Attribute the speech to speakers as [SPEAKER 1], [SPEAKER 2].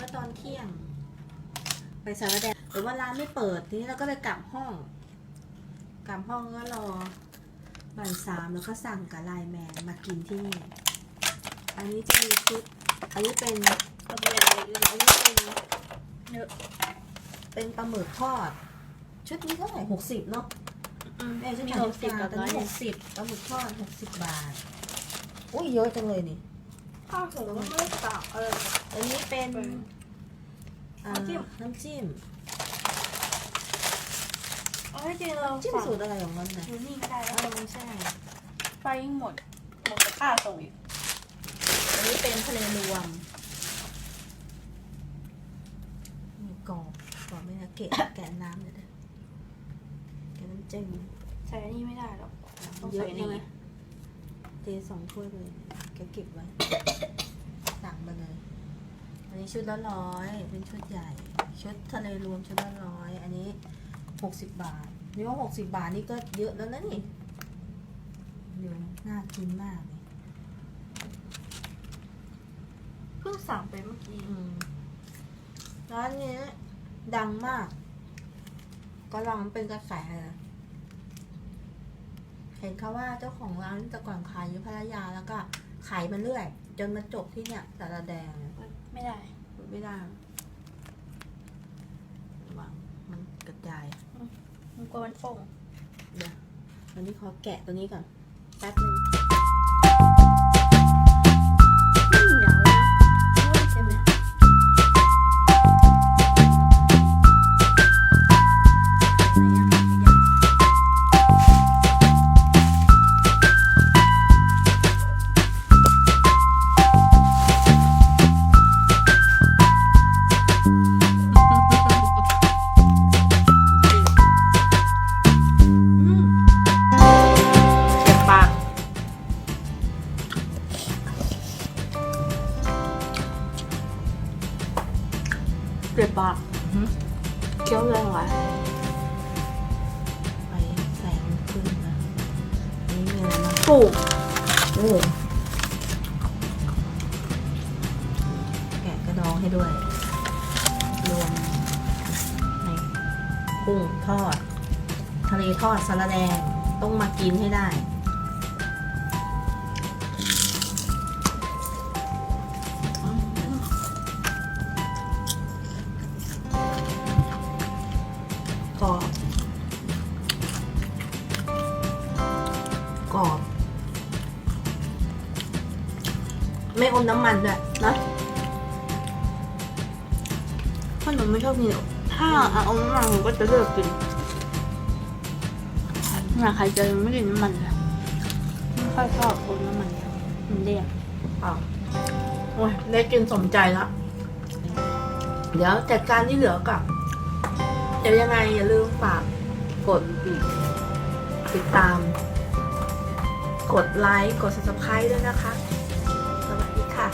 [SPEAKER 1] ก็ตอนเที่ยง ไปสารแดงหรือว่าร้านไม่เปิดทีนี้เราก็เลยกลับห้อง กลับห้องก็รอบ่ายสามแล้วก็สั่งกับไลน์แมนมากินที่นี่ อันนี้จะมีชุด อันนี้เป็น
[SPEAKER 2] ก็มีอะไรอีก
[SPEAKER 1] อันนี้เป็น
[SPEAKER 2] เยอะ
[SPEAKER 1] เป็นปลาหมึกทอด ชุดนี้เท่าไหร่หกสิบเนาะ
[SPEAKER 2] อืม
[SPEAKER 1] แม่ชุด
[SPEAKER 2] มี
[SPEAKER 1] นี้
[SPEAKER 2] ห
[SPEAKER 1] ห
[SPEAKER 2] ก
[SPEAKER 1] ก
[SPEAKER 2] สิ
[SPEAKER 1] สิ
[SPEAKER 2] บบกั
[SPEAKER 1] กั
[SPEAKER 2] บบร้
[SPEAKER 1] ร้
[SPEAKER 2] อ
[SPEAKER 1] อยย
[SPEAKER 2] ห
[SPEAKER 1] ห
[SPEAKER 2] ก
[SPEAKER 1] ก
[SPEAKER 2] สิบ
[SPEAKER 1] สิบปลาหมึกทอดหกสิบบาท อุ้ยเยอะจังเลยนี่
[SPEAKER 2] ข้าวผมก็ไม่ได้สั่งเออ
[SPEAKER 1] อันนี้เป็น
[SPEAKER 2] เป็น
[SPEAKER 1] อ่า
[SPEAKER 2] น้ำจิ้ม
[SPEAKER 1] น้ำจิ้ม
[SPEAKER 2] เอาให้จริงเรา
[SPEAKER 1] จิ้ม
[SPEAKER 2] สั่ง
[SPEAKER 1] สูตรอะไรของมันนะ
[SPEAKER 2] อยู่นี่ก็ได้
[SPEAKER 1] เอ
[SPEAKER 2] แล้ว
[SPEAKER 1] อใช่
[SPEAKER 2] ไปยิ่งหมดหมดกับค่าส่งอีก
[SPEAKER 1] อันนี้เป็นทะเลรวมนี่กรอบกรอบไม่นะเกะแกะน้ำเลยนะแกะน้ำจิ้ม
[SPEAKER 2] ใส่อันนี้ไม่ได้หรอกต้อง
[SPEAKER 1] เยอะ
[SPEAKER 2] ใส่
[SPEAKER 1] ใช่ไหม
[SPEAKER 2] นี่
[SPEAKER 1] เทสองถ้วยเลยแกเก็บไว้สั่งมาเลย อันนี้ชุดละร้อย เป็นชุดใหญ่ ชุดทะเลรวมชุดละร้อย อันนี้หกสิบบาทนี่ว่าหกสิบบาทนี่ก็เยอะแล้วนะนี่เดี๋ยวน่ากินมากเลย
[SPEAKER 2] เพิ่งสั่งไปเมื่อกี้
[SPEAKER 1] อืมร้านนี้ดังมากกำลังเป็นกระแสเลยเห็นเขาว่าเจ้าของร้านแต่ก่อนขายอยู่พัทยาแล้วก็ ขายมาเรื่อย จนมาจบที่เนี่ยสารแดงเนี่ย
[SPEAKER 2] ไม่ได้
[SPEAKER 1] ไม่ได้ระวังมันกระจาย
[SPEAKER 2] มันกลัวมันฟง
[SPEAKER 1] เดี๋ยวตอนนี้ขอแกะตัวนี้ก่อนแป๊บนึง
[SPEAKER 2] เปรียบปากเคี้ยวแรงไหว
[SPEAKER 1] ไปแสงขึ้นนะอันนี้มีอะไรบ้าง
[SPEAKER 2] ปลูก
[SPEAKER 1] โอ้แกะกระดองให้ด้วย รวมในกุ้งทอด ทะเลทอดสาระแดงต้องมากินให้ได้ กรอบกรอบ ไม่อมน้ำมันด้วยนะ
[SPEAKER 2] เพราะหนูไม่ชอบกินถ้าเอาน้ำมันหนูก็จะเลือกกินถ้าใครเจอไม่กินน้ำมันเลยไม่ค่อยชอบคนน้ำมันเยอะมันเลี่ยน
[SPEAKER 1] อ้าวโอ้ยได้กินสมใจแล้วเดี๋ยวจัดการที่เหลือก่อน เดี๋ยวยังไงอย่าลืมฝากกดติดตาม กดไลค์ กด subscribe ด้วยนะคะ สวัสดีค่ะ